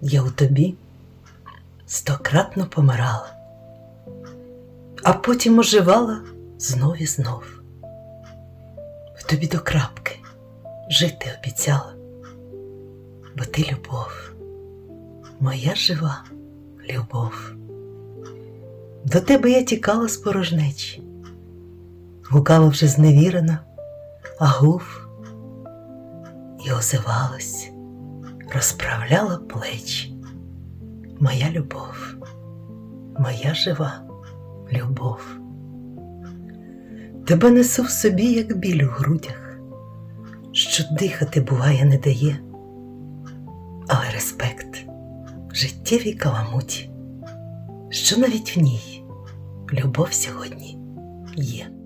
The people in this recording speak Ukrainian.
я у тобі стократно помирала, а потім оживала знов і знов. В тобі до крапки жити обіцяла, бо ти любов, моя жива любов. До тебе я тікала з порожнечі, гукала вже зневірена, а гув і озивалась, розправляла плечі. Моя любов, моя жива любов. Тебе несу в собі, як біль у грудях, що дихати буває не дає, але респект життєвій каламуті, що навіть в ній любов сьогодні є.